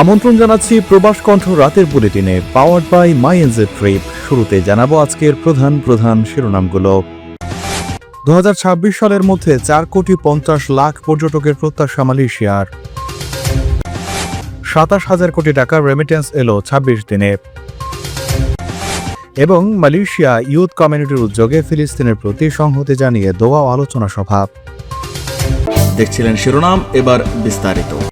আমন্ত্রণ জানাচ্ছি প্রবাস কণ্ঠ রাতের বুলেটিনে powered by my NJ trip শুরুতে জানাব আজকের প্রধান প্রধান শিরোনামগুলো। দুই হাজার ছাব্বিশ সালের মধ্যে চার কোটি পঞ্চাশ লাখ পর্যটকের প্রত্যাশা মালয়েশিয়ার। সাতাশ হাজার কোটি টাকা রেমিটেন্স এলো ছাব্বিশ দিনে। এবং মালয়েশিয়া ইউথ কমিউনিটির উদ্যোগে ফিলিস্তিনের প্রতি সংহতি জানিয়ে দোয়া আলোচনা সভা। দেখছিলেন শিরোনাম, এবার বিস্তারিত।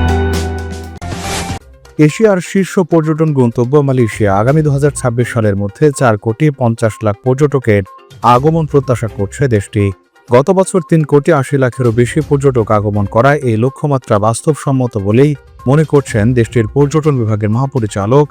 এশিয়ার শীর্ষ পর্যটন গন্তব্য মালয়েশিয়া। আগামী দু হাজার ছাব্বিশ সালের মধ্যে চার কোটি পঞ্চাশ লাখ পর্যটকের আগমন প্রত্যাশা করছে দেশটি। গত বছর তিন কোটি আশি লাখেরও বেশি পর্যটক আগমন করায় এই লক্ষ্যমাত্রা বাস্তবসম্মত বলেই মনে করছেন দেশটির পর্যটন বিভাগের মহাপরিচালক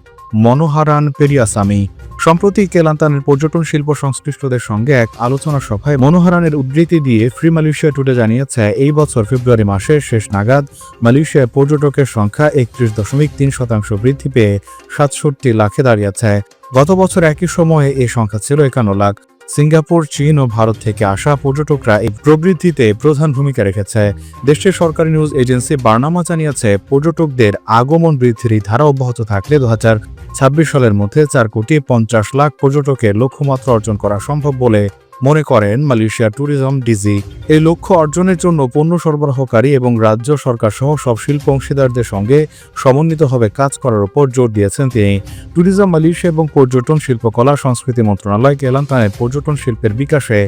মনোহারান পেরিয়াসামি। সম্প্রতি কেলান্তানের পর্যটন শিল্প সংশ্লিষ্টদের সঙ্গে এক আলোচনা সভায় মনোহারানের উদ্ধৃতি দিয়ে ফ্রি মালয়েশিয়া টুডে জানিয়েছে, এই বছর ফেব্রুয়ারি মাসের শেষ নাগাদ মালয়েশিয়ায় পর্যটকের সংখ্যা একত্রিশ দশমিক তিন শতাংশ বৃদ্ধি পেয়ে সাতষট্টি লাখে দাঁড়িয়েছে। গত বছর একই সময়ে এই সংখ্যা ছিল একান্ন লাখ। সিঙ্গাপুর, চীন ও ভারত থেকে আসা পর্যটকরা এই প্রবৃদ্ধিতে প্রধান ভূমিকা রেখেছে। দেশটির সরকারি নিউজ এজেন্সি বার্নামা জানিয়েছে, পর্যটকদের আগমন বৃদ্ধির ধারা অব্যাহত থাকলে দু ছাব্বিশ সালের মধ্যে চার কোটি পঞ্চাশ লাখ পর্যটকের লক্ষ্যমাত্রা অর্জন করা সম্ভব বলে মনে করেন মালয়েশিয়া ট্যুরিজম ডিজি। এই লক্ষ্য অর্জনের জন্য পণ্য সরবরাহকারী এবং রাজ্য সরকার সহ সব শিল্প অংশীদারদের সঙ্গে সমন্বিতভাবে কাজ করার উপর জোর দিয়েছেন তিনি। ট্যুরিজম মালয়েশিয়া এবং পর্যটন শিল্পকলা সংস্কৃতি মন্ত্রণালয় কেলান্তানের পর্যটন শিল্পের বিকাশে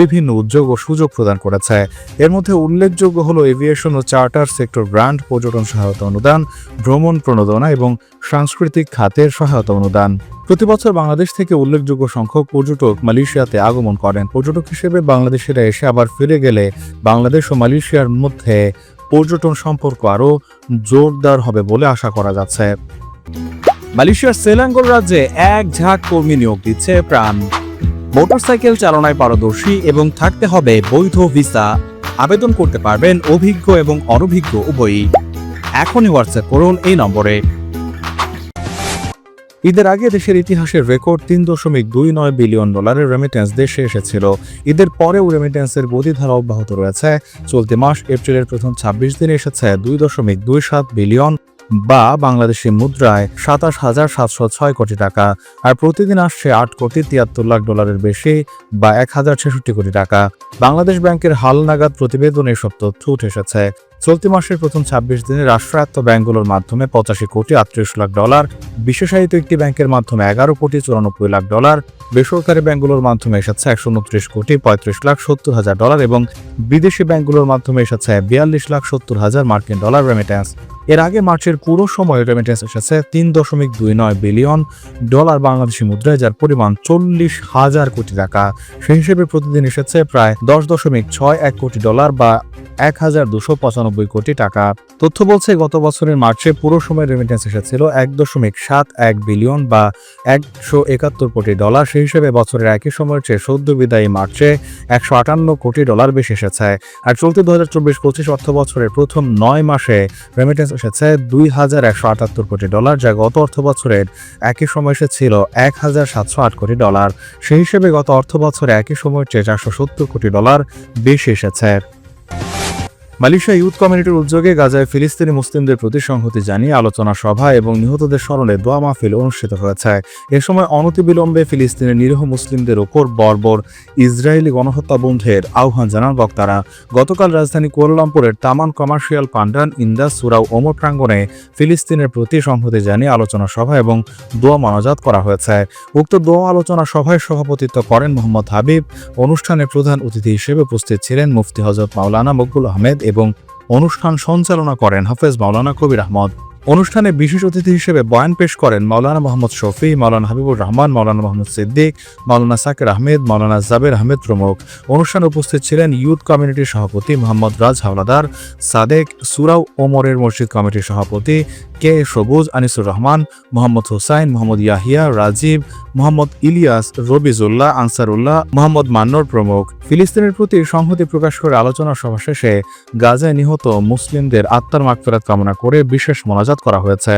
বিভিন্ন উদ্যোগ ও সুযোগ প্রদান করেছে। এর মধ্যে উল্লেখযোগ্য হল এভিয়েশন ও চার্টার সেক্টর ব্র্যান্ড, পর্যটন সহায়তা অনুদান, ভ্রমণ প্রণোদনা এবং সাংস্কৃতিক খাতের সহায়তা অনুদান। প্রতি বছর বাংলাদেশ থেকে উল্লেখযোগ্য সংখ্যক পর্যটক মালয়েশিয়াতে আগমন করেন। পর্যটক হিসেবে বাংলাদেশিরা এসে আবার ফিরে গেলে বাংলাদেশ ও মালয়েশিয়ার মধ্যে পর্যটন সম্পর্ক আরও জোরদার হবে বলে আশা করা যাচ্ছে। মালয়েশিয়ার সেলাঙ্গোর রাজ্যে এক ঝাঁক কর্মী নিয়োগ দিচ্ছে প্রাণ। মোটরসাইকেল চালনায় পারদর্শী এবং থাকতে হবে বৈধ ভিসা। আবেদন করতে পারবেন অভিজ্ঞ এবং অনভিজ্ঞ উভয়ই। এখনই হোয়াটসঅ্যাপ করুন এই নম্বরে। ঈদের আগে দেশের ইতিহাসের রেকর্ড তিন দশমিক দুই নয় বিলিয়ন ডলারের রেমিটেন্স দেশে এসেছিল। ঈদের পরেও রেমিটেন্সের গতিধারা অব্যাহত রয়েছে। চলতি মাস এপ্রিলের প্রথম ছাব্বিশ দিনে এসেছে দুই দশমিক দুই সাত বিলিয়ন বা বাংলাদেশি মুদ্রায় সাতাশ হাজার সাতশো ছয় কোটি টাকা। আর প্রতিদিন আসছে আট কোটি তিয়াত্তর লাখ ডলারের বেশি বা এক হাজার ছেষট্টি কোটি টাকা। বাংলাদেশ ব্যাংকের হালনাগাদ প্রতিবেদনে এসব তথ্য উঠে এসেছে। চলতি মাসের প্রথম ছাব্বিশ দিনে রাষ্ট্রায়ত্ত ব্যাংকগুলোর মাধ্যমে পঁচাশি কোটি আটত্রিশ লাখ ডলার, বিশেষায়িত একটি ব্যাংকের মাধ্যমে এগারো কোটি চুরানব্বই লাখ ডলার, বেসরকারি ব্যাংকগুলোর মাধ্যমে এসেছে একশো উনত্রিশ কোটি পঁয়ত্রিশ লাখ সত্তর হাজার ডলার এবং বিদেশি ব্যাংকগুলোর মাধ্যমে এসেছে বিয়াল্লিশ লাখ সত্তর হাজার মার্কিন ডলার রেমিটেন্স এর আগে মার্চের পুরো সময় রেমিটেন্স এসেছে তিন দশমিক দুই নয় বিলিয়ন ডলার বাংলাদেশি মুদ্রায়, যার পরিমাণ চল্লিশ হাজার কোটি টাকা। সেই হিসেবে প্রতিদিন এসেছে প্রায় দশ দশমিক ছয় এক কোটি ডলার বা এক হাজার দুশো পঁচানব্বই কোটি টাকা। তথ্য বলছে, গত বছরের মার্চে পুরো সময় রেমিটেন্স এসেছিল এক দশমিক সাত এক বিলিয়ন বা একশো একাত্তর কোটি ডলার সেই হিসেবে বছরের একই সময়ের চেয়ে সদ্য বিদায়ী মার্চে একশো আটান্ন কোটি ডলার বেশি এসেছে। আর চলতি দু হাজার চব্বিশ পঁচিশ অর্থ বছরের প্রথম নয় মাসে রেমিটেন্স এসেছে দুই হাজার একশো আটাত্তর কোটি ডলার যা গত অর্থ বছরের একই সময় এসেছিল এক হাজার সাতশো আট কোটি ডলার সেই হিসেবে গত অর্থ বছরে একই সময়ের চেয়ে চারশো সত্তর কোটি ডলার বেশি এসেছে। মালয়েশিয়া ইউথ কমিউনিটির উদ্যোগে গাজায় ফিলিস্তিনি মুসলিমদের প্রতি সংহতি জানিয়ে আলোচনা সভা এবং নিহতদের স্মরণে দোয়া মাহফিল অনুষ্ঠিত হয়েছে। এ সময় অনতিবিলম্বে ফিলিস্তিনের নিরীহ মুসলিমদের ওপর বর্বর ইসরায়েলি গণহত্যা বন্ধের আহ্বান জানান বক্তারা। গতকাল রাজধানী কুয়ালালামপুরের Taman Commercial Pandan Indah Surau, Omar প্রাঙ্গণে ফিলিস্তিনের প্রতি সংহতি জানিয়ে আলোচনা সভা এবং দোয়া মানজাত করা হয়েছে। উক্ত দোয়া আলোচনা সভায় সভাপতিত্ব করেন মোহাম্মদ হাবিব। অনুষ্ঠানে প্রধান অতিথি হিসেবে উপস্থিত ছিলেন মুফতি হজরত মাওলানা মকবুল আহমেদ এবং অনুষ্ঠান সঞ্চালনা করেন হাফেজ মাওলানা কবির আহমদ। অনুষ্ঠানে বিশেষ অতিথি হিসেবে বয়ান পেশ করেন মাওলানা মোহাম্মদ শফি, মাওলানা হাবিবুর রহমান, মাওলানা মোহাম্মদ সিদ্দিক, মাওলানা সাকির আহমেদ, মাওলানা জাবের আহমেদ প্রমুখ। অনুষ্ঠানে উপস্থিত ছিলেন ইউথ কমিউনিটির সভাপতি মোহাম্মদ রাজ হাওলাদার, সাদেক সুরাউ ওমরের মসজিদ কমিটির সভাপতি কে সবুজ আনিসুর রহমান, মোহাম্মদ হুসাইন, মোহাম্মদ ইয়াহিয়া, রাজীব মোহাম্মদ ইলিয়াস, রবিজুল্লাহ, আনসারুল্লাহ, মোহাম্মদ মান্নর প্রমুখ। ফিলিস্তিনের প্রতি সংহতি প্রকাশ করে আলোচনা সভা শেষে গাজায় নিহত মুসলিমদের আত্মার মাগফেরাত কামনা করে বিশেষ মোনাজাত করা হয়েছে।